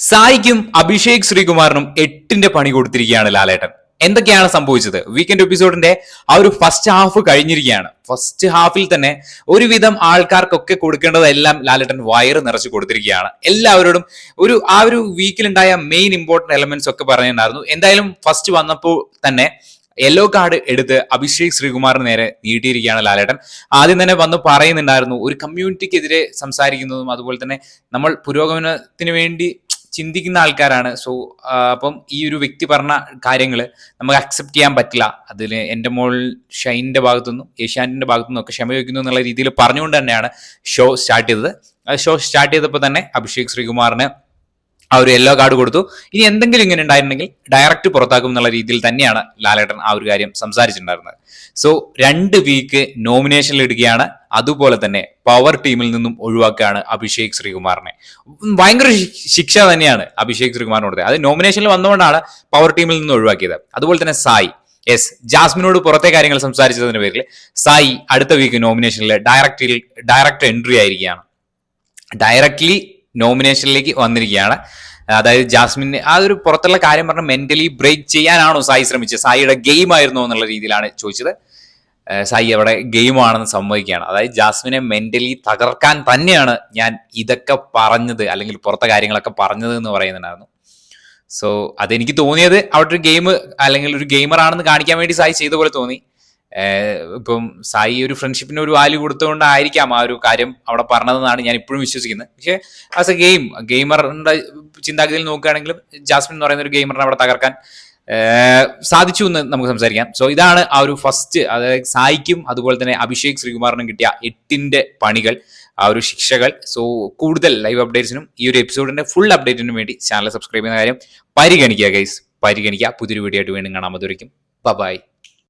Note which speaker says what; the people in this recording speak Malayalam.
Speaker 1: സായിക്കും അഭിഷേക് ശ്രീകുമാറിനും എട്ടിന്റെ പണി കൊടുത്തിരിക്കുകയാണ് ലാലേട്ടൻ. എന്തൊക്കെയാണ് സംഭവിച്ചത്? വീക്കെൻഡ് എപ്പിസോഡിന്റെ ആ ഒരു ഫസ്റ്റ് ഹാഫ് കഴിഞ്ഞിരിക്കുകയാണ്. ഫസ്റ്റ് ഹാഫിൽ തന്നെ ഒരുവിധം ആൾക്കാർക്കൊക്കെ കൊടുക്കേണ്ടതെല്ലാം ലാലേട്ടൻ വയറ് നിറച്ച് കൊടുത്തിരിക്കുകയാണ്. എല്ലാവരോടും ഒരു ആ ഒരു വീക്കിലുണ്ടായ മെയിൻ ഇമ്പോർട്ടന്റ് എലമെന്റ്സ് ഒക്കെ പറഞ്ഞിട്ടുണ്ടായിരുന്നു. എന്തായാലും ഫസ്റ്റ് വന്നപ്പോൾ തന്നെ യെല്ലോ കാർഡ് എടുത്ത് അഭിഷേക് ശ്രീകുമാറിന് നേരെ നീട്ടിയിരിക്കുകയാണ് ലാലേട്ടൻ. ആദ്യം തന്നെ വന്ന് പറയുന്നുണ്ടായിരുന്നു ഒരു കമ്മ്യൂണിറ്റിക്കെതിരെ സംസാരിക്കുന്നതും അതുപോലെ തന്നെ നമ്മൾ പുരോഗമനത്തിന് വേണ്ടി ചിന്തിക്കുന്ന ആൾക്കാരാണ്. സോ അപ്പം ഈ ഒരു വ്യക്തി പറഞ്ഞ കാര്യങ്ങൾ നമുക്ക് അക്സെപ്റ്റ് ചെയ്യാൻ പറ്റില്ല. അതിൽ എന്റെ മോൾ ഷൈനിന്റെ ഭാഗത്തുനിന്നും ഏഷ്യാനിന്റെ ഭാഗത്തുനിന്നും ഒക്കെ ക്ഷമ വയ്ക്കുന്നു എന്നുള്ള രീതിയിൽ പറഞ്ഞുകൊണ്ട് തന്നെയാണ് ഷോ സ്റ്റാർട്ട് ചെയ്തത്. ആ ഷോ സ്റ്റാർട്ട് ചെയ്തപ്പോൾ തന്നെ അഭിഷേക് ശ്രീകുമാറിന് ആ ഒരു യെല്ലോ കാർഡ് കൊടുത്തു. ഇനി എന്തെങ്കിലും ഇങ്ങനെ ഉണ്ടായിരുന്നെങ്കിൽ ഡയറക്റ്റ് പുറത്താക്കും എന്നുള്ള രീതിയിൽ തന്നെയാണ് ലാലേട്ടൻ ആ ഒരു കാര്യം സംസാരിച്ചിട്ടുണ്ടായിരുന്നത്. സോ രണ്ട് വീക്ക് നോമിനേഷനിൽ ഇടുകയാണ്. അതുപോലെ തന്നെ പവർ ടീമിൽ നിന്നും ഒഴിവാക്കുകയാണ് അഭിഷേക് ശ്രീകുമാറിനെ. ഭയങ്കര ശിക്ഷ തന്നെയാണ് അഭിഷേക് ശ്രീകുമാറിനോട് അത് നോമിനേഷനിൽ വന്നുകൊണ്ടാണ് പവർ ടീമിൽ നിന്ന് ഒഴിവാക്കിയത്. അതുപോലെ തന്നെ സായി എസ് ജാസ്മിനോട് പുറത്തെ കാര്യങ്ങൾ സംസാരിച്ചതിന്റെ പേരിൽ സായി അടുത്ത വീക്ക് നോമിനേഷനിൽ ഡയറക്റ്റിൽ ഡയറക്റ്റ് എൻട്രി ആയിരിക്കുകയാണ്. ഡയറക്ട്ലി നോമിനേഷനിലേക്ക് വന്നിരിക്കുകയാണ്. അതായത് ജാസ്മിൻ ആ ഒരു പുറത്തുള്ള കാര്യം പറഞ്ഞ മെന്റലി ബ്രേക്ക് ചെയ്യാനാണോ സായി ശ്രമിച്ചത്? സായിയുടെ ഗെയിം ആയിരുന്നോ എന്നുള്ള രീതിയിലാണ് ചോദിച്ചത്. സായി അവിടെ ഗെയിം ആണെന്ന് സമ്മതിക്കുകയാണ് അതായത് ജാസ്മിനെ മെന്റലി തകർക്കാൻ തന്നെയാണ് ഞാൻ ഇതൊക്കെ പറഞ്ഞത് അല്ലെങ്കിൽ പുറത്തെ കാര്യങ്ങളൊക്കെ പറഞ്ഞത് എന്ന് പറയുന്നുണ്ടായിരുന്നു. സോ അതെനിക്ക് തോന്നിയത് അവിടെ ഒരു ഗെയിം അല്ലെങ്കിൽ ഒരു ഗെയിമർ ആണെന്ന് കാണിക്കാൻ വേണ്ടി സായി ചെയ്ത പോലെ തോന്നി. ഇപ്പം സായി ഒരു ഫ്രണ്ട്ഷിപ്പിന് ഒരു വാല്യൂ കൊടുത്തുകൊണ്ടായിരിക്കാം ആ ഒരു കാര്യം അവിടെ പറഞ്ഞതെന്നാണ് ഞാൻ ഇപ്പോഴും വിശ്വസിക്കുന്നത്. പക്ഷേ ആസ് എ ഗെയിം ഗെയിമറിന്റെ ചിന്താഗതിയിൽ നോക്കുകയാണെങ്കിലും ജാസ്മിൻ എന്ന് പറയുന്ന ഒരു ഗെയിമറിനെ അവിടെ തകർക്കാൻ സാധിച്ചു എന്ന് നമുക്ക് സംസാരിക്കാം. സോ ഇതാണ് ആ ഒരു ഫസ്റ്റ് അതായത് സായിക്കും അതുപോലെ തന്നെ അഭിഷേക് ശ്രീകുമാറിനും കിട്ടിയ എട്ടിന്റെ പണികൾ ആ ഒരു ശിക്ഷകൾ. സോ കൂടുതൽ ലൈവ് അപ്ഡേറ്റ്സിനും ഈ ഒരു എപ്പിസോഡിന്റെ ഫുൾ അപ്ഡേറ്റിനും വേണ്ടി ചാനൽ സബ്സ്ക്രൈബ് ചെയ്യുന്ന കാര്യം പരിഗണിക്കുക ഗൈസ് പരിഗണിക്കുക. പുതിയൊരു വീഡിയോ ആയിട്ട് വീണ്ടും കാണാൻ അതുവരെയും ബൈ